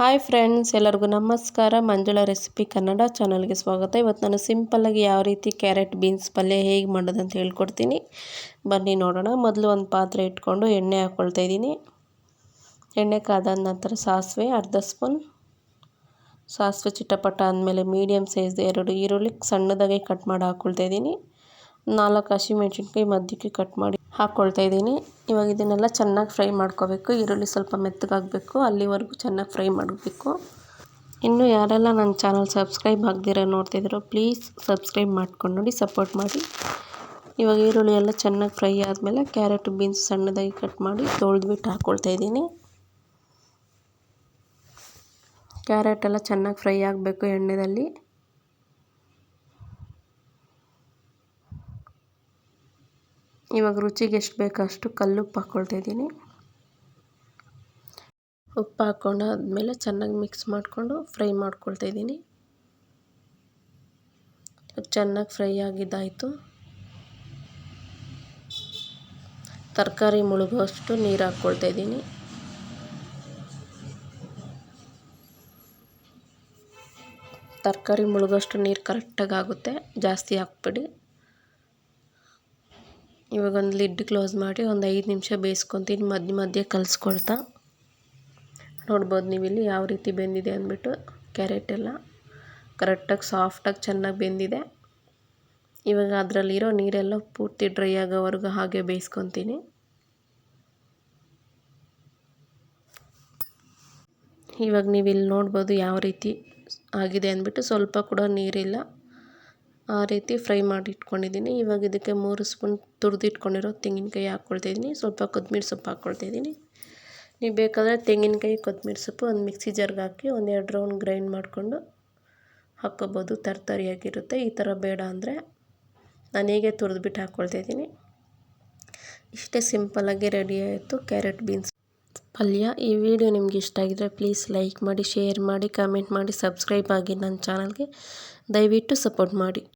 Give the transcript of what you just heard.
Hi friends, ಎಲ್ಲರಿಗೂ ನಮಸ್ಕಾರ. Manjula recipe Kannada ಚಾನಲ್ಗೆ ಸ್ವಾಗತ. ಇವತ್ತು ನಾನು ಸಿಂಪಲ್ಲಾಗಿ ಯಾವ ರೀತಿ ಕ್ಯಾರೆಟ್ ಬೀನ್ಸ್ ಪಲ್ಯ ಹೇಗೆ ಮಾಡೋದು ಅಂತ ಹೇಳ್ಕೊಡ್ತೀನಿ. ಬನ್ನಿ ನೋಡೋಣ. ಮೊದಲು ಒಂದು ಪಾತ್ರೆ ಇಟ್ಕೊಂಡು ಎಣ್ಣೆ ಹಾಕ್ಕೊಳ್ತಾ ಇದ್ದೀನಿ. ಎಣ್ಣೆ ಕಾದ ನಂತರ ಸಾಸಿವೆ, ಅರ್ಧ ಸ್ಪೂನ್. ಸಾಸಿವೆ ಚಿಟ್ಟಪಟ್ಟ ಆದಮೇಲೆ ಮೀಡಿಯಮ್ ಸೈಜ್ ಎರಡು ಈರುಳ್ಳಿ ಸಣ್ಣದಾಗಿ ಕಟ್ ಮಾಡಿ ಹಾಕ್ಕೊಳ್ತಾ ಇದ್ದೀನಿ. ನಾಲ್ಕು ಹಸಿಮೆಣ್ಸಿನ್ಕಾಯಿ ಮಧ್ಯಕ್ಕೆ ಕಟ್ ಮಾಡಿ ಹಾಕ್ಕೊಳ್ತಾ ಇದ್ದೀನಿ. ಇವಾಗ ಇದನ್ನೆಲ್ಲ ಚೆನ್ನಾಗಿ ಫ್ರೈ ಮಾಡ್ಕೋಬೇಕು. ಈರುಳ್ಳಿ ಸ್ವಲ್ಪ ಮೆತ್ತಗಾಗಬೇಕು. ಅಲ್ಲಿವರೆಗೂ ಚೆನ್ನಾಗಿ ಫ್ರೈ ಮಾಡಬೇಕು. ಇನ್ನು ಯಾರೆಲ್ಲ ನನ್ನ ಚಾನಲ್ ಸಬ್ಸ್ಕ್ರೈಬ್ ಆಗದಿರೋ ನೋಡ್ತಿದ್ದೀರೋ ಪ್ಲೀಸ್ ಸಬ್ಸ್ಕ್ರೈಬ್ ಮಾಡ್ಕೊಂಡು ನೋಡಿ, ಸಪೋರ್ಟ್ ಮಾಡಿ. ಇವಾಗ ಈರುಳ್ಳಿ ಎಲ್ಲ ಚೆನ್ನಾಗಿ ಫ್ರೈ ಆದಮೇಲೆ ಕ್ಯಾರೆಟ್ ಬೀನ್ಸ್ ಸಣ್ಣದಾಗಿ ಕಟ್ ಮಾಡಿ ತೊಳೆದ್ಬಿಟ್ಟು ಹಾಕ್ಕೊಳ್ತಾ ಇದ್ದೀನಿ. ಕ್ಯಾರೆಟ್ ಎಲ್ಲ ಚೆನ್ನಾಗಿ ಫ್ರೈ ಆಗಬೇಕು ಎಣ್ಣೆಯಲ್ಲಿ ಇವಾಗ ರುಚಿಗೆ ಎಷ್ಟು ಬೇಕೋ ಅಷ್ಟು ಕಲ್ಲುಪ್ಪು ಹಾಕ್ಕೊಳ್ತಾ ಇದ್ದೀನಿ. ಉಪ್ಪು ಹಾಕ್ಕೊಂಡಾದ್ಮೇಲೆ ಚೆನ್ನಾಗಿ ಮಿಕ್ಸ್ ಮಾಡಿಕೊಂಡು ಫ್ರೈ ಮಾಡ್ಕೊಳ್ತಾ ಇದ್ದೀನಿ. ಚೆನ್ನಾಗಿ ಫ್ರೈ ಆಗಿದ್ದಾಯಿತು. ತರಕಾರಿ ಮುಳುಗುವಷ್ಟು ನೀರು ಹಾಕ್ಕೊಳ್ತಾ ಇದ್ದೀನಿ. ತರಕಾರಿ ಮುಳುಗೋಷ್ಟು ನೀರು ಕರೆಕ್ಟಾಗಿ ಆಗುತ್ತೆ. ಜಾಸ್ತಿ ಹಾಕ್ಬಿಡಿ. ಇವಾಗ ಒಂದು ಲಿಡ್ ಕ್ಲೋಸ್ ಮಾಡಿ ಒಂದು ಐದು ನಿಮಿಷ ಬೇಯಿಸ್ಕೊತೀನಿ ಮಧ್ಯ ಮಧ್ಯೆ ಕಲಿಸ್ಕೊಳ್ತಾ. ನೋಡ್ಬೋದು ನೀವು ಇಲ್ಲಿ ಯಾವ ರೀತಿ ಬೆಂದಿದೆ ಅಂದ್ಬಿಟ್ಟು ಕ್ಯಾರೆಟ್ ಎಲ್ಲ ಕರೆಕ್ಟಾಗಿ, ಸಾಫ್ಟಾಗಿ ಚೆನ್ನಾಗಿ ಬೆಂದಿದೆ. ಇವಾಗ ಅದರಲ್ಲಿರೋ ನೀರೆಲ್ಲ ಪೂರ್ತಿ ಡ್ರೈ ಆಗೋವರೆಗೂ ಹಾಗೆ ಬೇಯಿಸ್ಕೊತೀನಿ. ಇವಾಗ ನೀವು ಇಲ್ಲಿ ನೋಡ್ಬೋದು ಯಾವ ರೀತಿ ಆಗಿದೆ ಅಂದ್ಬಿಟ್ಟು ಸ್ವಲ್ಪ ಕೂಡ ನೀರಿಲ್ಲ. ಆ ರೀತಿ ಫ್ರೈ ಮಾಡಿ ಇಟ್ಕೊಂಡಿದ್ದೀನಿ ಇವಾಗ ಇದಕ್ಕೆ ಮೂರು ಸ್ಪೂನ್ ತುರಿದಿಟ್ಕೊಂಡಿರೋ ತೆಂಗಿನಕಾಯಿ ಹಾಕ್ಕೊಳ್ತಾಯಿದ್ದೀನಿ ಸ್ವಲ್ಪ ಕೊತ್ತಂಬರಿ ಸೊಪ್ಪು ಹಾಕ್ಕೊಳ್ತಾ ಇದ್ದೀನಿ. ನೀವು ಬೇಕಾದರೆ ತೆಂಗಿನಕಾಯಿ ಕೊತ್ತಂಬರಿ ಸೊಪ್ಪು ಒಂದು ಮಿಕ್ಸಿ ಜಾರ್ಗೆ ಹಾಕಿ ಒಂದೆರಡು ರೌಂಡ್ ಗ್ರೈಂಡ್ ಮಾಡಿಕೊಂಡು ಹಾಕ್ಕೋಬೋದು. ತರ್ತರಿಯಾಗಿರುತ್ತೆ. ಈ ಥರ ಬೇಡ ಅಂದರೆ ನಾನು ಹೀಗೆ ತುರಿದ್ಬಿಟ್ಟು ಹಾಕ್ಕೊಳ್ತಾಯಿದ್ದೀನಿ ಇಷ್ಟೇ ಸಿಂಪಲ್ಲಾಗಿ ರೆಡಿ ಆಯಿತು ಕ್ಯಾರೆಟ್ ಬೀನ್ಸ್. ಪಲ್ಯ. ಈ ವಿಡಿಯೋ ನಿಮ್ಗೆ ಇಷ್ಟ ಆಗಿದ್ರೆ ಪ್ಲೀಸ್ ಲೈಕ್ ಮಾಡಿ, ಶೇರ್ ಮಾಡಿ, ಕಮೆಂಟ್ ಮಾಡಿ, ಸಬ್ಸ್ಕ್ರೈಬ್ ಆಗಿ ನನ್ನ ಚಾನಲ್ಗೆ ದಯವಿಟ್ಟು ಸಪೋರ್ಟ್ ಮಾಡಿ.